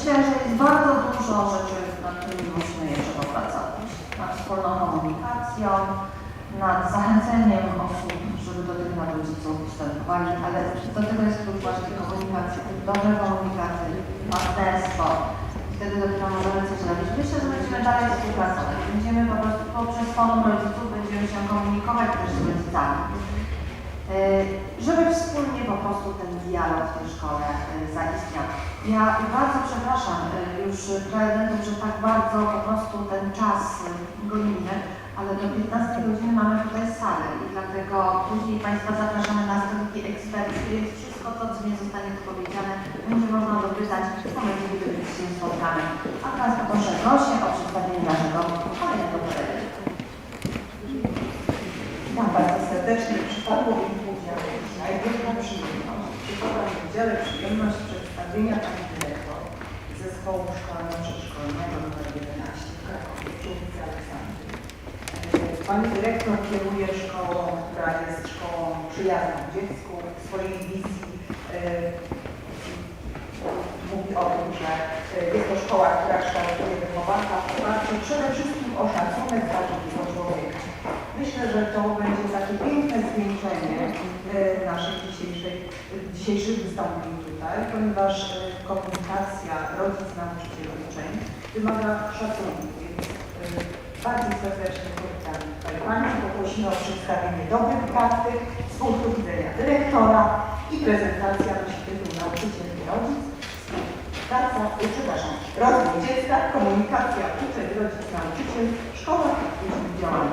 Myślę, że jest bardzo dużo rzeczy, nad którymi musimy jeszcze popracować. Nad wspólną komunikacją, nad zachęceniem osób, żeby do tych rodziców wstępowali, ale do tego jest klucz właśnie komunikacji, dobre komunikaty, partnerstwo. Wtedy dopiero możemy coś zrobić. Myślę, że będziemy dalej współpracować. Będziemy po prostu poprzez forum rodziców będziemy się komunikować też z rodzicami. Yy, żeby wspólnie po prostu ten dialog w tej szkole yy, zaistniał. Ja bardzo przepraszam yy, już prelegentów, że tak bardzo po prostu ten czas gonimy, ale do 15 godziny mamy tutaj salę i dlatego później Państwa zapraszamy na stoliki eksperckie, wszystko to, co nie zostanie tu powiedziane, będzie można dopytać w momencie, kiedy się spotkamy. A teraz proszę prosię o przedstawienie naszego kolejnego prelegenta. Witam bardzo serdecznie. Przypadło mi udział dzisiaj. Wielka przyjemność. Przypadła mi w udziale przyjemność przedstawienia Pani Dyrektor Zespołu Szkolno-Przedszkolnego nr 11 w Krakowie, ulicy Aleksandry. E, Pani Dyrektor kieruje szkołą, która jest szkołą przyjazną dziecku. W swojej wizji e, mówi o tym, że e, jest to szkoła, która kształtuje wychowanka w przede wszystkim o szacunek dla drugiego człowieka. Myślę, że to będzie takie piękne zwieńczenie tutaj, ponieważ e, komunikacja rodzic-nauczyciel-uczeń wymaga szacunku, więc e, bardzo serdecznie powitamy tutaj Pani, poprosimy o przedstawienie dobrych praktyk z punktu widzenia dyrektora i prezentacja tytuł Nauczyciel i Rodzic. Praca, e, przepraszam, rozwój dziecka, komunikacja uczeń, rodzic, nauczyciel, szkoła praktycznych działań.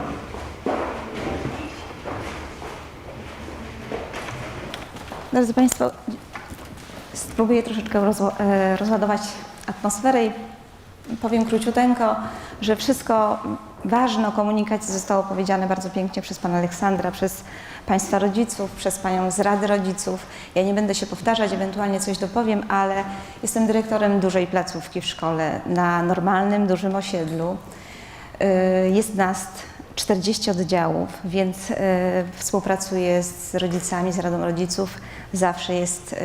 Drodzy Państwo, spróbuję troszeczkę e, rozładować atmosferę i powiem króciuteńko, że wszystko ważne o komunikacji zostało powiedziane bardzo pięknie przez Pana Aleksandra, przez Państwa rodziców, przez Panią z Rady Rodziców. Ja nie będę się powtarzać, ewentualnie coś dopowiem, ale jestem dyrektorem dużej placówki w szkole na normalnym, dużym osiedlu. Y, Jest nas 40 oddziałów, więc y, współpracuję z rodzicami, z Radą Rodziców. Zawsze jest y,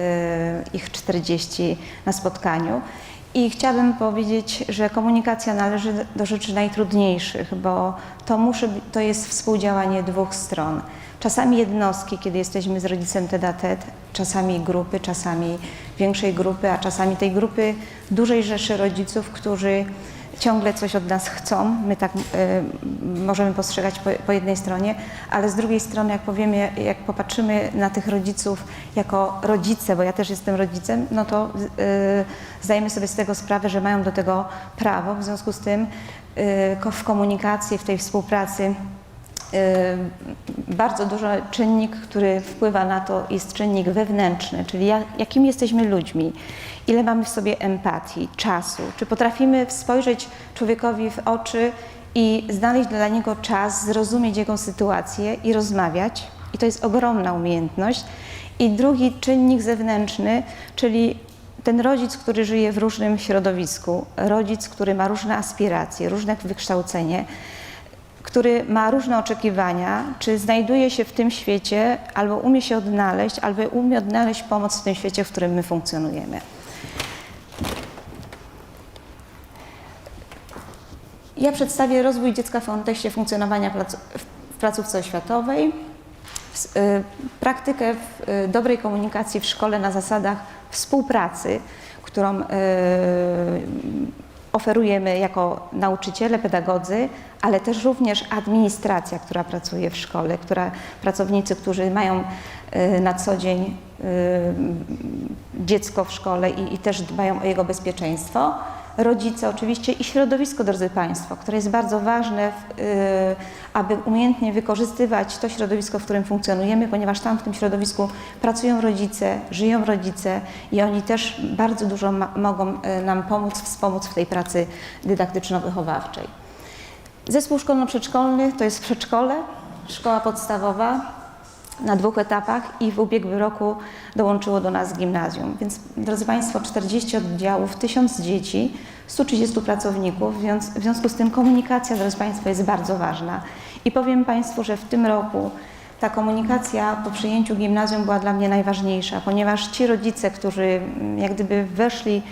ich 40 na spotkaniu. I chciałabym powiedzieć, że komunikacja należy do rzeczy najtrudniejszych, bo to, muszy, to jest współdziałanie dwóch stron. Czasami jednostki, kiedy jesteśmy z rodzicem tet a czasami grupy, czasami większej grupy, a czasami tej grupy dużej rzeszy rodziców, którzy ciągle coś od nas chcą. My tak y, możemy postrzegać po, po jednej stronie, ale z drugiej strony, jak powiemy, jak popatrzymy na tych rodziców jako rodzice, bo ja też jestem rodzicem, no to y, zdajemy sobie z tego sprawę, że mają do tego prawo. W związku z tym y, w komunikacji, w tej współpracy bardzo duży czynnik, który wpływa na to, jest czynnik wewnętrzny, czyli ja, jakimi jesteśmy ludźmi, ile mamy w sobie empatii, czasu, czy potrafimy spojrzeć człowiekowi w oczy i znaleźć dla niego czas, zrozumieć jego sytuację i rozmawiać. I to jest ogromna umiejętność. I drugi czynnik zewnętrzny, czyli ten rodzic, który żyje w różnym środowisku, rodzic, który ma różne aspiracje, różne wykształcenie, który ma różne oczekiwania, czy znajduje się w tym świecie, albo umie się odnaleźć, albo umie odnaleźć pomoc w tym świecie, w którym my funkcjonujemy. Ja przedstawię rozwój dziecka w kontekście funkcjonowania w placówce oświatowej, y, praktykę w, y, dobrej komunikacji w szkole na zasadach współpracy, którą y, oferujemy jako nauczyciele, pedagodzy, ale też również administracja, która pracuje w szkole, która, pracownicy, którzy mają y, na co dzień y, dziecko w szkole i, i też dbają o jego bezpieczeństwo. Rodzice oczywiście i środowisko, drodzy Państwo, które jest bardzo ważne, w, y, aby umiejętnie wykorzystywać to środowisko, w którym funkcjonujemy, ponieważ tam w tym środowisku pracują rodzice, żyją rodzice i oni też bardzo dużo mogą y, nam pomóc, wspomóc w tej pracy dydaktyczno-wychowawczej. Zespół szkolno-przedszkolny to jest przedszkole, szkoła podstawowa na dwóch etapach i w ubiegłym roku dołączyło do nas gimnazjum. Więc drodzy Państwo, 40 oddziałów, 1000 dzieci, 130 pracowników, więc w związku z tym komunikacja, drodzy Państwo, jest bardzo ważna. I powiem Państwu, że w tym roku ta komunikacja po przyjęciu gimnazjum była dla mnie najważniejsza, ponieważ ci rodzice, którzy mm, jak gdyby weszli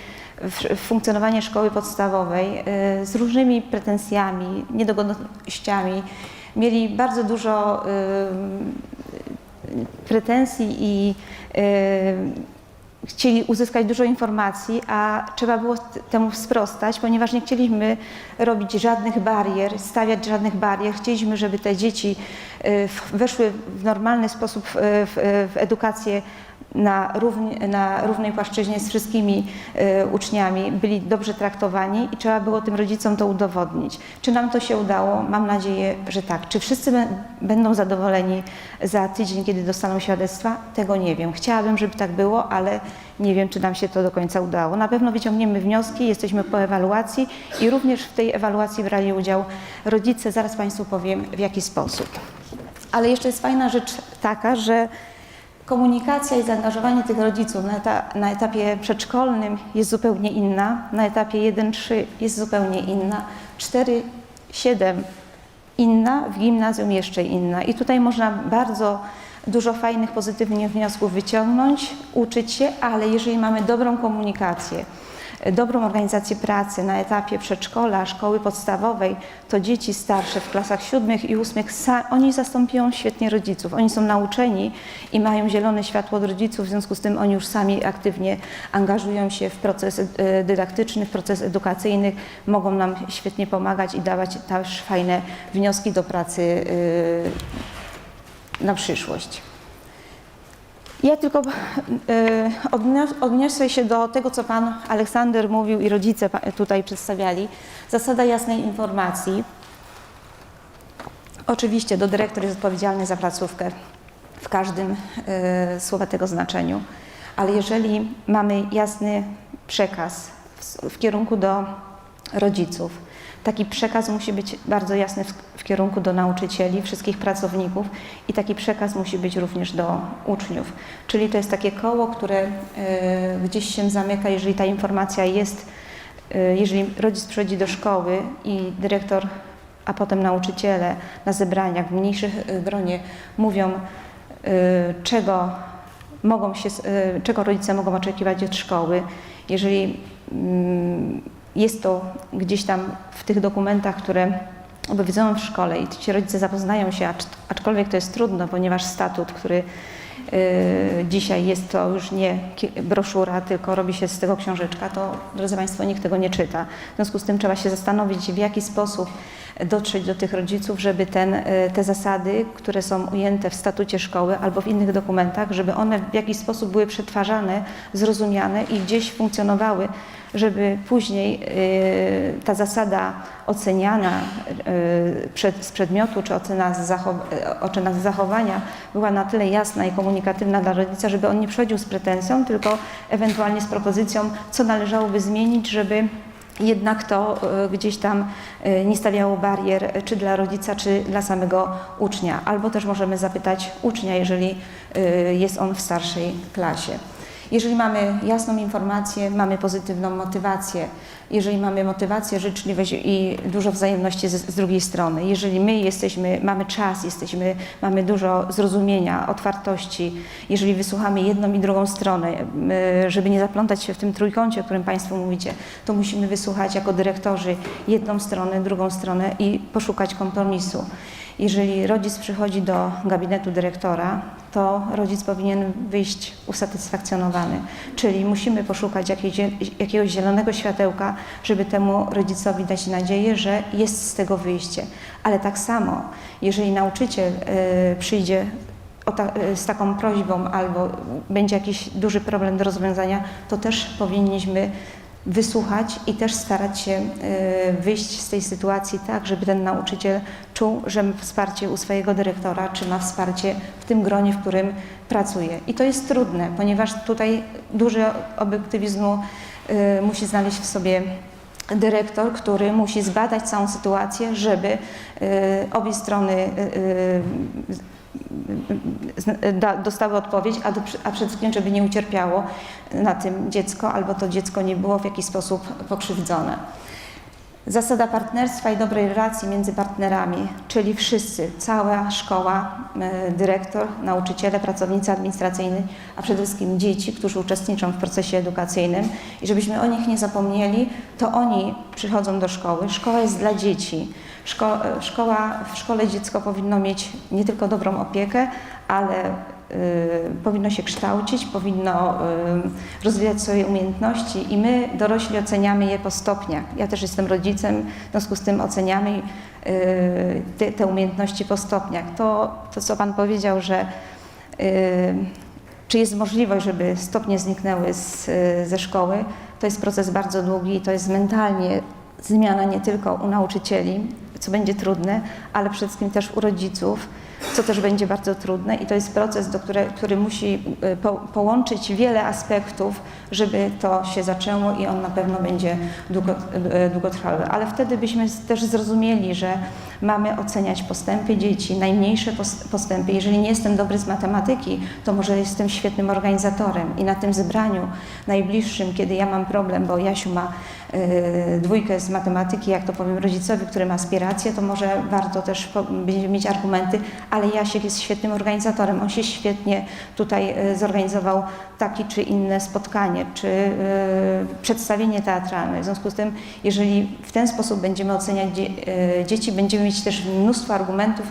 w, funkcjonowanie szkoły podstawowej y, z różnymi pretensjami, niedogodnościami. Mieli bardzo dużo pretensji i y, chcieli uzyskać dużo informacji, a trzeba było temu sprostać, ponieważ nie chcieliśmy robić żadnych barier, stawiać żadnych barier. Chcieliśmy, żeby te dzieci w- weszły w normalny sposób w edukację na, na równej płaszczyźnie z wszystkimi y, uczniami, byli dobrze traktowani i trzeba było tym rodzicom to udowodnić. Czy nam to się udało? Mam nadzieję, że tak. Czy wszyscy bę- będą zadowoleni za tydzień, kiedy dostaną świadectwa? Tego nie wiem. Chciałabym, żeby tak było, ale nie wiem, czy nam się to do końca udało. Na pewno wyciągniemy wnioski, jesteśmy po ewaluacji i również w tej ewaluacji brali udział rodzice. Zaraz Państwu powiem, w jaki sposób. Ale jeszcze jest fajna rzecz taka, że komunikacja i zaangażowanie tych rodziców na, eta, na etapie przedszkolnym jest zupełnie inna, na etapie 1-3 jest zupełnie inna, 4-7 inna, w gimnazjum jeszcze inna. I tutaj można bardzo dużo fajnych, pozytywnych wniosków wyciągnąć, uczyć się, ale jeżeli mamy dobrą komunikację, dobrą organizację pracy na etapie przedszkola, szkoły podstawowej, to dzieci starsze w klasach siódmych i ósmych, oni zastąpią świetnie rodziców. Oni są nauczeni i mają zielone światło od rodziców, w związku z tym oni już sami aktywnie angażują się w proces e, dydaktyczny, w proces edukacyjny, mogą nam świetnie pomagać i dawać też fajne wnioski do pracy e, na przyszłość. Ja tylko e, odnios- odniosę się do tego, co Pan Aleksander mówił i rodzice tutaj przedstawiali. Zasada jasnej informacji. Oczywiście do dyrektor jest odpowiedzialny za placówkę w każdym e, słowa tego znaczeniu, ale jeżeli mamy jasny przekaz w, w kierunku do rodziców, taki przekaz musi być bardzo jasny w, w kierunku do nauczycieli, wszystkich pracowników i taki przekaz musi być również do uczniów. Czyli to jest takie koło, które e, gdzieś się zamyka, jeżeli ta informacja jest, e, jeżeli rodzic przychodzi do szkoły i dyrektor, a potem nauczyciele na zebraniach w mniejszych e, gronie mówią, e, czego mogą się, czego rodzice mogą oczekiwać od szkoły. Jeżeli mm, jest to gdzieś tam w tych dokumentach, które obowiązują w szkole i ci rodzice zapoznają się, acz- aczkolwiek to jest trudno, ponieważ statut, który y, dzisiaj jest to już nie broszura, tylko robi się z tego książeczka, to drodzy Państwo, nikt tego nie czyta. W związku z tym trzeba się zastanowić, w jaki sposób dotrzeć do tych rodziców, żeby ten, y, te zasady, które są ujęte w statucie szkoły albo w innych dokumentach, żeby one w jakiś sposób były przetwarzane, zrozumiane i gdzieś funkcjonowały, żeby później y, ta zasada oceniana przed, z przedmiotu czy ocena z zachowania była na tyle jasna i komunikatywna dla rodzica, żeby on nie przychodził z pretensją, tylko ewentualnie z propozycją, co należałoby zmienić, żeby jednak to y, gdzieś tam y, nie stawiało barier y, czy dla rodzica, czy dla samego ucznia. Albo też możemy zapytać ucznia, jeżeli jest on w starszej klasie. Jeżeli mamy jasną informację, mamy pozytywną motywację, jeżeli mamy motywację, życzliwość i dużo wzajemności z, z drugiej strony, jeżeli my jesteśmy, mamy czas, jesteśmy, mamy dużo zrozumienia, otwartości, jeżeli wysłuchamy jedną i drugą stronę, żeby nie zaplątać się w tym trójkącie, o którym Państwo mówicie, to musimy wysłuchać jako dyrektorzy jedną stronę, drugą stronę i poszukać kompromisu. Jeżeli rodzic przychodzi do gabinetu dyrektora, to rodzic powinien wyjść usatysfakcjonowany. Czyli musimy poszukać jakiegoś zielonego światełka, żeby temu rodzicowi dać nadzieję, że jest z tego wyjście. Ale tak samo, jeżeli nauczyciel y, przyjdzie y, z taką prośbą albo będzie jakiś duży problem do rozwiązania, to też powinniśmy wysłuchać i też starać się y, wyjść z tej sytuacji tak, żeby ten nauczyciel czuł, że ma wsparcie u swojego dyrektora, czy ma wsparcie w tym gronie, w którym pracuje. I to jest trudne, ponieważ tutaj duży obiektywizmu y, musi znaleźć w sobie dyrektor, który musi zbadać całą sytuację, żeby y, obie strony dostały odpowiedź, a, do, a przede wszystkim, żeby nie ucierpiało na tym dziecko, albo to dziecko nie było w jakiś sposób pokrzywdzone. Zasada partnerstwa i dobrej relacji między partnerami, czyli wszyscy, cała szkoła, e, dyrektor, nauczyciele, pracownicy administracyjni, a przede wszystkim dzieci, którzy uczestniczą w procesie edukacyjnym i żebyśmy o nich nie zapomnieli, to oni przychodzą do szkoły. Szkoła jest dla dzieci. Szko- szkoła, w szkole dziecko powinno mieć nie tylko dobrą opiekę, ale y, powinno się kształcić, powinno y, rozwijać swoje umiejętności i my dorośli oceniamy je po stopniach. Ja też jestem rodzicem, w związku z tym oceniamy y, te, te umiejętności po stopniach. To, to, co Pan powiedział, że y, czy jest możliwość, żeby stopnie zniknęły z, ze szkoły, to jest proces bardzo długi i to jest mentalnie zmiana nie tylko u nauczycieli, co będzie trudne, ale przede wszystkim też u rodziców, co też będzie bardzo trudne i to jest proces, do które, który musi y, po, połączyć wiele aspektów, żeby to się zaczęło i on na pewno będzie długo, y, długotrwały. Ale wtedy byśmy też zrozumieli, że mamy oceniać postępy dzieci, najmniejsze pos- postępy. Jeżeli nie jestem dobry z matematyki, to może jestem świetnym organizatorem i na tym zebraniu najbliższym, kiedy ja mam problem, bo Jasiu ma y, dwójkę z matematyki, jak to powiem rodzicowi, który ma aspiracje, to może warto też będzie mieć argumenty, ale Jasiek jest świetnym organizatorem, on się świetnie tutaj y, zorganizował takie czy inne spotkanie, czy y, przedstawienie teatralne. W związku z tym, jeżeli w ten sposób będziemy oceniać y, dzieci, będziemy mieć też mnóstwo argumentów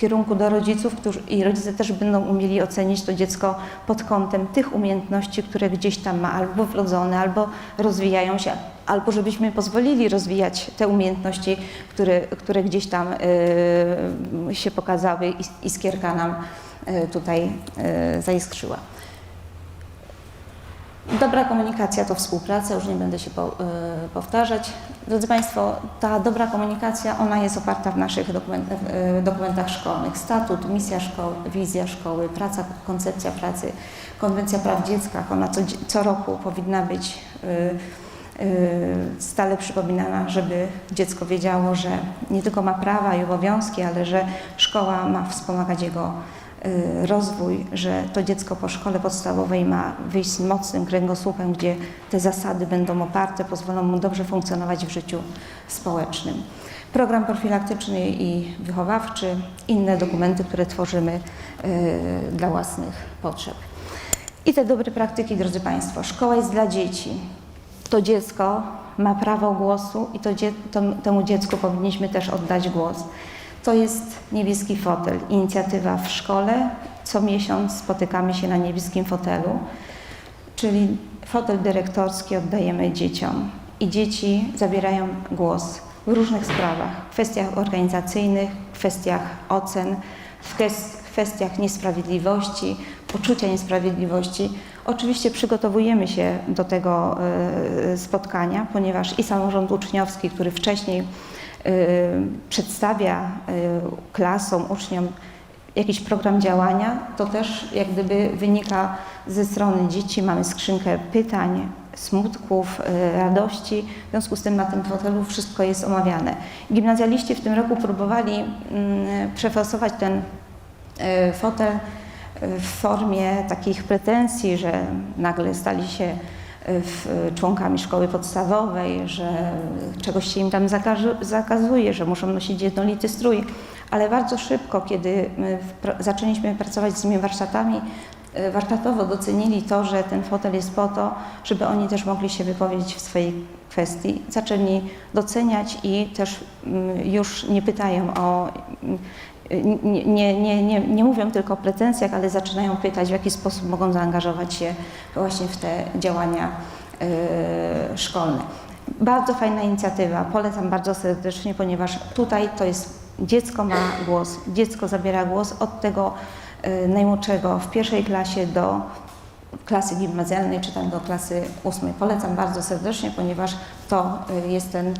kierunku do rodziców, którzy, i rodzice też będą umieli ocenić to dziecko pod kątem tych umiejętności, które gdzieś tam ma albo wrodzone, albo rozwijają się, albo żebyśmy pozwolili rozwijać te umiejętności, które, które gdzieś tam y, się pokazały i iskierka nam y, tutaj y, zaiskrzyła. Dobra komunikacja to współpraca, już nie będę się po, y, powtarzać. Drodzy Państwo, ta dobra komunikacja, ona jest oparta w naszych dokumentach, y, dokumentach szkolnych. Statut, misja szkoły, wizja szkoły, praca, koncepcja pracy, konwencja praw dziecka, ona co, co roku powinna być y, y, stale przypominana, żeby dziecko wiedziało, że nie tylko ma prawa i obowiązki, ale że szkoła ma wspomagać jego rozwój, że to dziecko po szkole podstawowej ma wyjść z mocnym kręgosłupem, gdzie te zasady będą oparte, pozwolą mu dobrze funkcjonować w życiu społecznym. Program profilaktyczny i wychowawczy, inne dokumenty, które tworzymy y, dla własnych potrzeb. I te dobre praktyki, drodzy Państwo, szkoła jest dla dzieci. To dziecko ma prawo głosu i to temu dziecku powinniśmy też oddać głos. To jest niebieski fotel, inicjatywa w szkole. Co miesiąc spotykamy się na niebieskim fotelu, czyli fotel dyrektorski oddajemy dzieciom i dzieci zabierają głos w różnych sprawach, w kwestiach organizacyjnych, w kwestiach ocen, w kwes- kwestiach niesprawiedliwości, poczucia niesprawiedliwości. Oczywiście przygotowujemy się do tego e, spotkania, ponieważ i samorząd uczniowski, który wcześniej przedstawia y, klasom, uczniom jakiś program działania, to też jak gdyby wynika ze strony dzieci. Mamy skrzynkę pytań, smutków, y, radości. W związku z tym na tym fotelu wszystko jest omawiane. Gimnazjaliści w tym roku próbowali mm, przeforsować ten y, fotel w formie takich pretensji, że nagle stali się y, członkami szkoły podstawowej, że czegoś się im tam zakazuje, że muszą nosić jednolity strój. Ale bardzo szybko, kiedy zaczęliśmy pracować z tymi warsztatami, y, warsztatowo docenili to, że ten fotel jest po to, żeby oni też mogli się wypowiedzieć w swojej kwestii. Zaczęli doceniać i też mm, już nie pytają o nie, nie, nie, nie, mówią tylko o pretensjach, ale zaczynają pytać, w jaki sposób mogą zaangażować się właśnie w te działania e, szkolne. Bardzo fajna inicjatywa, polecam bardzo serdecznie, ponieważ tutaj to jest dziecko ma głos, dziecko zabiera głos od tego e, najmłodszego w pierwszej klasie do klasy gimnazjalnej, czy tam do klasy ósmej. Polecam bardzo serdecznie, ponieważ to e, jest ten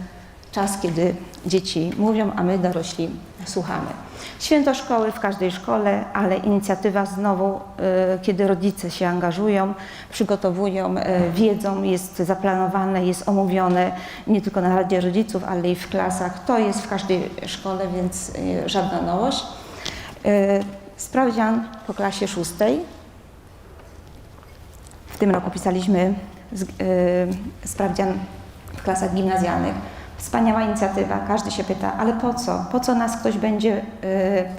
czas, kiedy dzieci mówią, a my dorośli słuchamy. Święto szkoły w każdej szkole, ale inicjatywa znowu, e, kiedy rodzice się angażują, przygotowują, e, wiedzą, jest zaplanowane, jest omówione nie tylko na Radzie Rodziców, ale i w klasach. To jest w każdej szkole, więc e, żadna nowość. Sprawdzian po klasie szóstej. W tym roku pisaliśmy y, sprawdzian w klasach gimnazjalnych. Wspaniała inicjatywa, każdy się pyta, ale po co? Po co nas ktoś będzie y,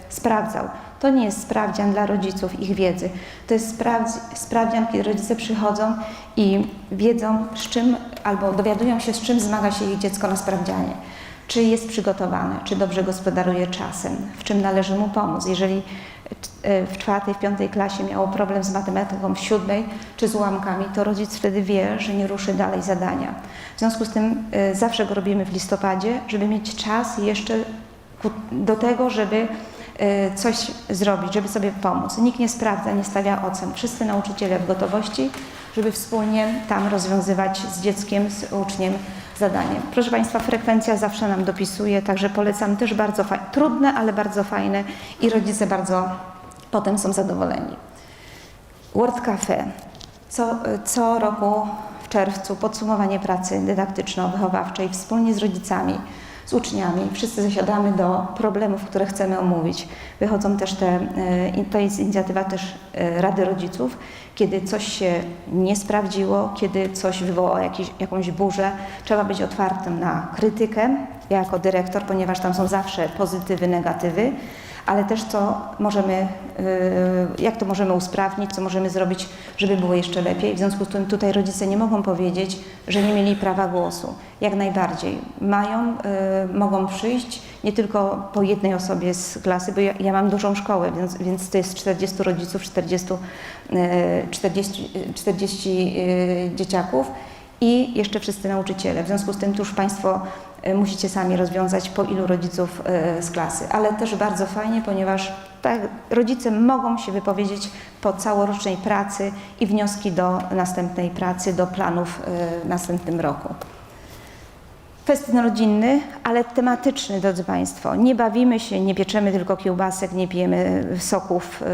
sprawdzał? To nie jest sprawdzian dla rodziców ich wiedzy. To jest sprawdzi, sprawdzian, kiedy rodzice przychodzą i wiedzą, z czym, albo dowiadują się, z czym zmaga się ich dziecko na sprawdzianie. Czy jest przygotowane, czy dobrze gospodaruje czasem, w czym należy mu pomóc. Jeżeli w czwartej, w piątej klasie miało problem z matematyką, w siódmej czy z ułamkami, to rodzic wtedy wie, że nie ruszy dalej zadania. W związku z tym e, zawsze go robimy w listopadzie, żeby mieć czas jeszcze do tego, żeby e, coś zrobić, żeby sobie pomóc. Nikt nie sprawdza, nie stawia ocen. Wszyscy nauczyciele w gotowości, żeby wspólnie tam rozwiązywać z dzieckiem, z uczniem zadanie. Proszę Państwa, frekwencja zawsze nam dopisuje, także polecam też bardzo fajne, trudne, ale bardzo fajne i rodzice bardzo potem są zadowoleni. Word Cafe. Co, co roku w czerwcu podsumowanie pracy dydaktyczno-wychowawczej wspólnie z rodzicami, z uczniami. Wszyscy zasiadamy do problemów, które chcemy omówić. Wychodzą też te, e, to jest inicjatywa też e, Rady Rodziców, kiedy coś się nie sprawdziło, kiedy coś wywołało jakiś, jakąś burzę. Trzeba być otwartym na krytykę, ja jako dyrektor, ponieważ tam są zawsze pozytywy, negatywy ale też co możemy, y, jak to możemy usprawnić, co możemy zrobić, żeby było jeszcze lepiej. W związku z tym tutaj rodzice nie mogą powiedzieć, że nie mieli prawa głosu. Jak najbardziej. Mają, y, mogą przyjść nie tylko po jednej osobie z klasy, bo ja, ja mam dużą szkołę, więc, więc to jest 40 rodziców, 40, y, 40, y, 40 y, dzieciaków i jeszcze wszyscy nauczyciele. W związku z tym tu już Państwo musicie sami rozwiązać, po ilu rodziców y, z klasy. Ale też bardzo fajnie, ponieważ tak, rodzice mogą się wypowiedzieć po całorocznej pracy i wnioski do następnej pracy, do planów y, w następnym roku. Festyn rodzinny, ale tematyczny, drodzy Państwo. Nie bawimy się, nie pieczemy tylko kiełbasek, nie pijemy soków y,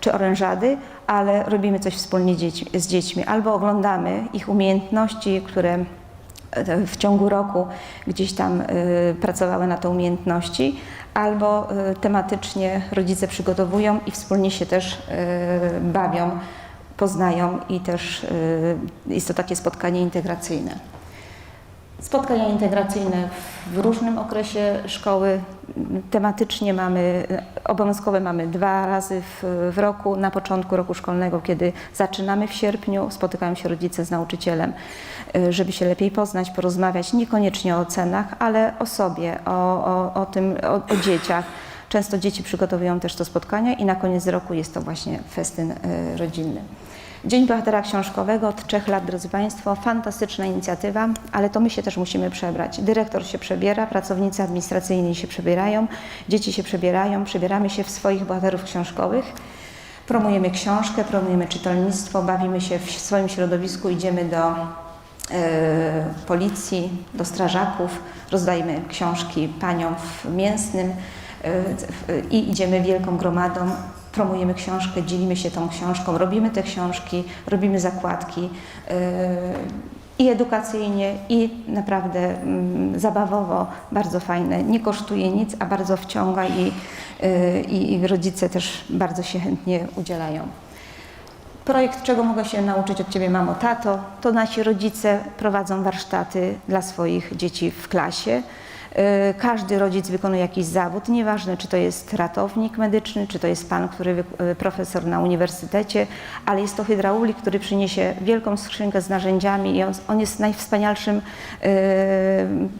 czy orężady, ale robimy coś wspólnie z dziećmi. Albo oglądamy ich umiejętności, które e, w ciągu roku gdzieś tam y, pracowały na te umiejętności, albo y, tematycznie rodzice przygotowują i wspólnie się też y, bawią, poznają i też jest to takie spotkanie integracyjne. Spotkania integracyjne w różnym okresie szkoły. Tematycznie mamy, obowiązkowe mamy dwa razy w, w roku. Na początku roku szkolnego, kiedy zaczynamy w sierpniu, spotykają się rodzice z nauczycielem, y, żeby się lepiej poznać, porozmawiać, niekoniecznie o ocenach, ale o sobie, o, o, o tym, o, o dzieciach. Często dzieci przygotowują też to spotkania i na koniec roku jest to właśnie festyn y, rodzinny. Dzień Bohatera Książkowego od trzech lat, drodzy Państwo, fantastyczna inicjatywa, ale to my się też musimy przebrać. Dyrektor się przebiera, pracownicy administracyjni się przebierają, dzieci się przebierają, przebieramy się w swoich bohaterów książkowych. Promujemy książkę, promujemy czytelnictwo, bawimy się w swoim środowisku, idziemy do e, policji, do strażaków, rozdajemy książki paniom w mięsnym e, w- i idziemy wielką gromadą, promujemy książkę, dzielimy się tą książką, robimy te książki, robimy zakładki e, i edukacyjnie, i naprawdę mm, zabawowo, bardzo fajne. Nie kosztuje nic, a bardzo wciąga e, i, i rodzice też bardzo się chętnie udzielają. Projekt Czego mogę się nauczyć od Ciebie, mamo, tato, to nasi rodzice prowadzą warsztaty dla swoich dzieci w klasie. Yy, Każdy rodzic wykonuje jakiś zawód, nieważne czy to jest ratownik medyczny, czy to jest pan, który yy, profesor na uniwersytecie, ale jest to hydraulik, który przyniesie wielką skrzynkę z narzędziami i on, on jest najwspanialszym yy,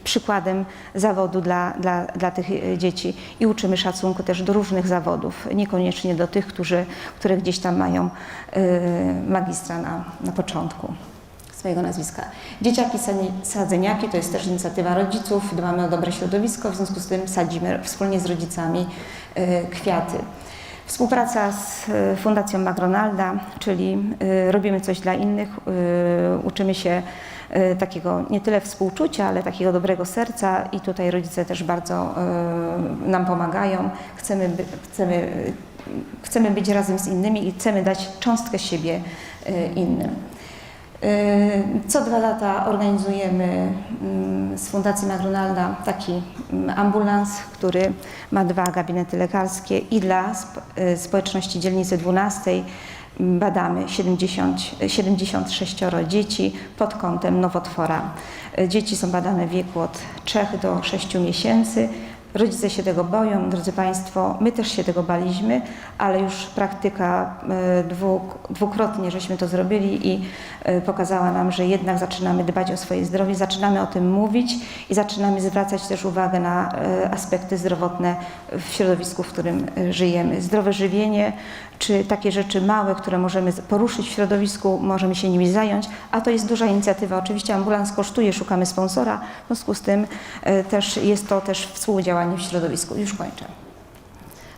przykładem zawodu dla, dla, dla tych yy, dzieci. I uczymy szacunku też do różnych zawodów, niekoniecznie do tych, którzy, które gdzieś tam mają yy, magistra na, na początku swojego nazwiska. Dzieciaki sadzeniaki to jest też inicjatywa rodziców, dbamy o dobre środowisko, w związku z tym sadzimy wspólnie z rodzicami y, kwiaty. Współpraca z y, Fundacją McDonalda, czyli y, robimy coś dla innych, uczymy się takiego nie tyle współczucia, ale takiego dobrego serca i tutaj rodzice też bardzo nam pomagają. Chcemy, chcemy, chcemy być razem z innymi i chcemy dać cząstkę siebie innym. Y, Co dwa lata organizujemy mm, z Fundacji McDonalda taki mm, ambulans, który ma dwa gabinety lekarskie i dla y, społeczności dzielnicy 12 badamy 70, 76 dzieci pod kątem nowotwora. E, Dzieci są badane w wieku od 3 do 6 miesięcy. Rodzice się tego boją, drodzy Państwo, my też się tego baliśmy, ale już praktyka e, dwuk, dwukrotnie żeśmy to zrobili i e, pokazała nam, że jednak zaczynamy dbać o swoje zdrowie, zaczynamy o tym mówić i zaczynamy zwracać też uwagę na e, aspekty zdrowotne w środowisku, w którym żyjemy. Zdrowe żywienie, czy takie rzeczy małe, które możemy poruszyć w środowisku, możemy się nimi zająć, a to jest duża inicjatywa. Oczywiście ambulans kosztuje, szukamy sponsora, w związku z tym e, też jest to też współdziałanie w środowisku. Już kończę.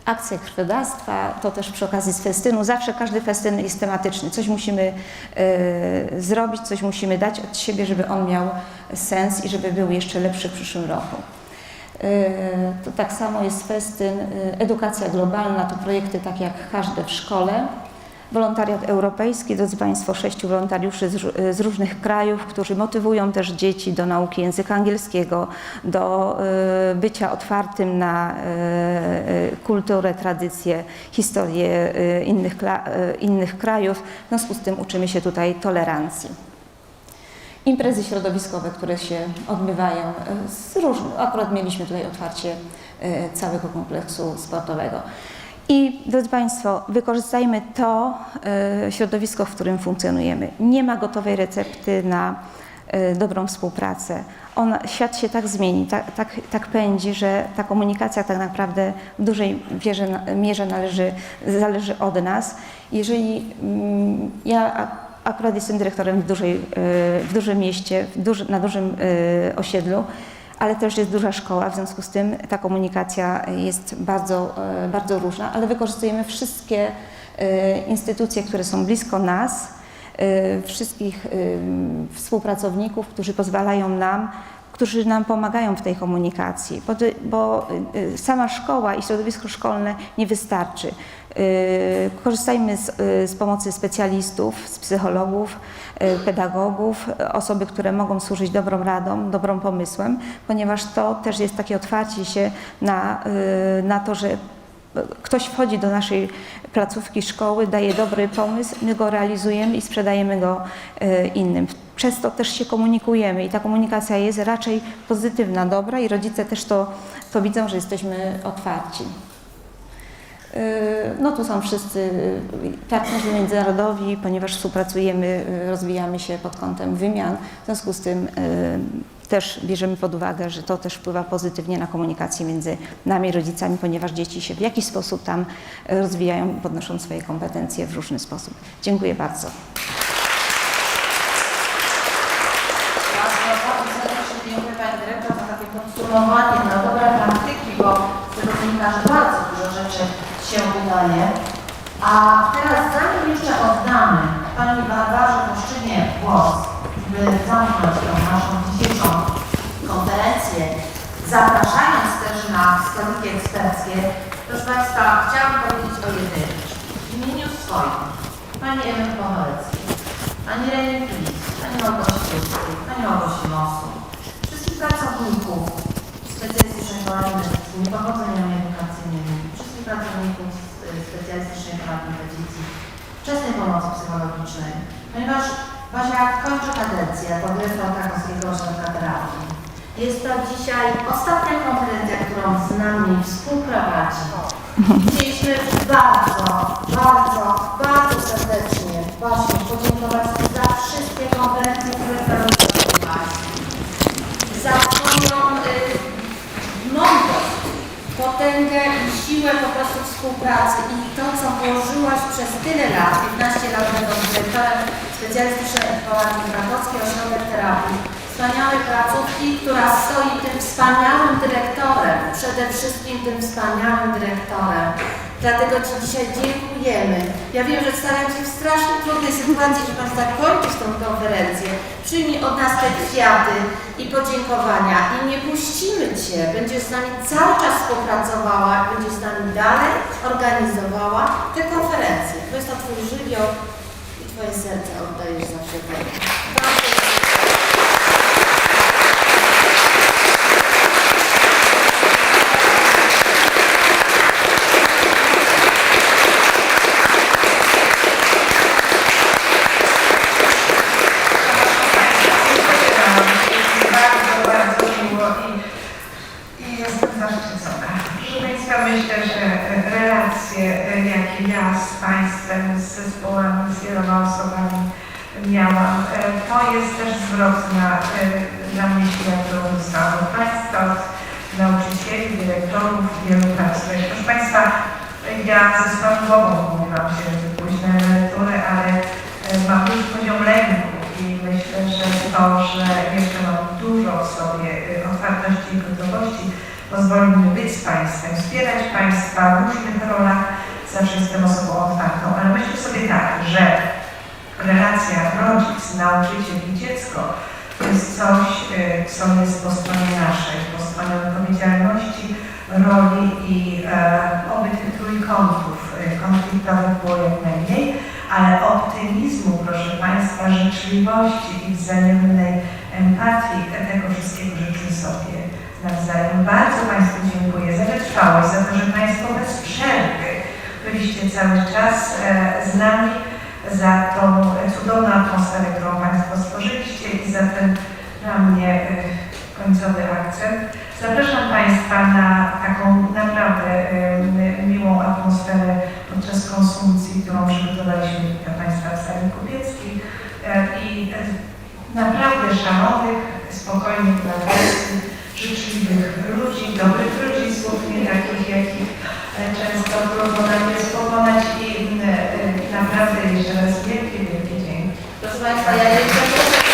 Akcja krwiodawstwa to też przy okazji z festynu. Zawsze każdy festyn jest tematyczny. Coś musimy e, zrobić, coś musimy dać od siebie, żeby on miał sens i żeby był jeszcze lepszy w przyszłym roku. E, To tak samo jest festyn, e, edukacja globalna, to projekty takie jak każde w szkole. Wolontariat europejski, drodzy Państwo, sześciu wolontariuszy z, ró- z różnych krajów, którzy motywują też dzieci do nauki języka angielskiego, do e, bycia otwartym na e, e, kulturę, tradycje, historię e, innych, e, innych krajów. W związku z tym uczymy się tutaj tolerancji imprezy środowiskowe, które się odbywają e, z różnych. Akurat mieliśmy tutaj otwarcie e, całego kompleksu sportowego. I drodzy Państwo, wykorzystajmy to e, środowisko, w którym funkcjonujemy. Nie ma gotowej recepty na dobrą współpracę. Ona, świat się tak zmieni, tak, tak, tak pędzi, że ta komunikacja tak naprawdę w dużej mierze, należy, zależy od nas. Jeżeli mm, ja akurat jestem dyrektorem w, dużej, e, w dużym mieście, w duży, na dużym e, osiedlu, ale też jest duża szkoła, w związku z tym ta komunikacja jest bardzo, e, bardzo różna, ale wykorzystujemy wszystkie instytucje, które są blisko nas, wszystkich współpracowników, którzy pozwalają nam, którzy nam pomagają w tej komunikacji, bo, sama szkoła i środowisko szkolne nie wystarczy. E, Korzystajmy z, e, z pomocy specjalistów, z psychologów, e, pedagogów, osoby, które mogą służyć dobrą radą, dobrą pomysłem, ponieważ to też jest takie otwarcie się na, na to, że ktoś wchodzi do naszej placówki szkoły, daje dobry pomysł, my go realizujemy i sprzedajemy go innym. Przez to też się komunikujemy i ta komunikacja jest raczej pozytywna, dobra i rodzice też to, to widzą, że jesteśmy otwarci. Yy, No tu są wszyscy partnerzy międzynarodowi, ponieważ współpracujemy, yy, rozwijamy się pod kątem wymian. W związku z tym yy, też bierzemy pod uwagę, że to też wpływa pozytywnie na komunikację między nami, rodzicami, ponieważ dzieci się w jakiś sposób tam rozwijają, podnoszą swoje kompetencje w różny sposób. Dziękuję bardzo. Bardzo, dziękuję Pani Dyrektor za takie podsumowanie na dobre praktyki, bo z tego wynika, że bardzo dużo rzeczy się udaje. A teraz zanim jeszcze oddamy Pani Barbarze Koszczynie głos, by zamknąć tą naszą dzisiejszą konferencję, zapraszając też na stoliki eksperckie, proszę Państwa, chciałabym powiedzieć o jednej rzeczy. W imieniu swoim, Pani Ewy Pocholeckiej, Pani Renie Flis, Pani Małgosi Krótkiej, Pani Małgosi Mosu, wszystkich pracowników medycyny, niepochodzeniami edukacyjnymi, wszystkich pracowników z- specjalistycznej terapii dzieci, wczesnej pomocy psychologicznej, ponieważ Basia kończy kadencję jako dyrektor Krakowskiego Ośrodka Terapii. Jest to dzisiaj ostatnia konferencja, którą z nami współprowadzi. Chcieliśmy bardzo, bardzo, bardzo serdecznie Basiu podziękować za wszystkie konferencje, które zorganizowałaś. Za Twoją y, mądrość, potęgę i siłę po prostu współpracy i to, co położyłaś przez tyle lat, 15 lat będąc dyrektorem specjalistycznej terapii krakowskiej ośrodek terapii, wspaniałej placówki, która stoi tym wspaniałym dyrektorem, przede wszystkim tym wspaniałym dyrektorem. Dlatego Ci dzisiaj dziękujemy. Ja wiem, że staram Cię w strasznie trudnej sytuacji, że Pan zakończyć tą konferencję. Przyjmij od nas te kwiaty i podziękowania i nie puścimy Cię. Będziesz z nami cały czas współpracowała, będziesz z nami dalej organizowała te konferencje. To jest to Twój żywioł i Twoje serce oddajesz zawsze temu. Bardzo zespołami, z wieloma osobami miałam. E, To jest też zwrotna e, dla mnie siła, którą dostałam Państwa, od nauczycieli, dyrektorów, wielu pracowników. Proszę Państwa, ja ze swoją głową mówiłam się, że pójść na emeryturę, ale e, mam już poziom lęku i myślę, że to, że jeszcze mam dużo w sobie e, otwartości i gotowości, pozwoli mi być z Państwem, wspierać Państwa w różnych rolach. Zawsze jestem osobą otwartą, ale myślę sobie tak, że relacja rodzic, nauczyciel i dziecko to jest coś, e, co jest po stronie naszej, po stronie odpowiedzialności, roli i e, oby tych trójkątów e, konfliktowych było jak najmniej, ale optymizmu, proszę Państwa, życzliwości i wzajemnej empatii, tego wszystkiego życzę sobie nawzajem. Bardzo Państwu dziękuję za wytrwałość, za to, że Państwo bez przerwy byliście cały czas e, z nami, za tą cudowną atmosferę, którą Państwo stworzyliście i za ten dla mnie e, końcowy akcent. Zapraszam Państwa na taką naprawdę e, miłą atmosferę podczas konsumpcji, którą przygotowaliśmy dla Państwa w sali kupieckiej e, i naprawdę szanownych, spokojnych, braterskich, życzliwych ludzi, dobrych rodziców, nie takich, jakich często nam jest pokonać i e, e, naprawdę jeszcze raz wielkie, wielkie dzięki. Proszę Państwa, ja jeszcze muszę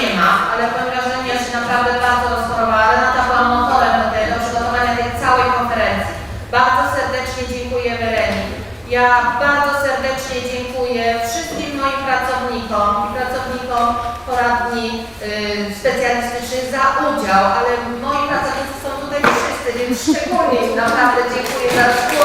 nie ma, ale powiem wrażenie, że się naprawdę bardzo rozchorowała. Renata była motorem do tego, przygotowania tej całej konferencji. Bardzo serdecznie dziękuję Wereni. Ja bardzo serdecznie dziękuję wszystkim moim pracownikom i pracownikom poradni y, specjalistycznych za udział, ale moi pracownicy są tutaj wszyscy, więc im naprawdę dziękuję za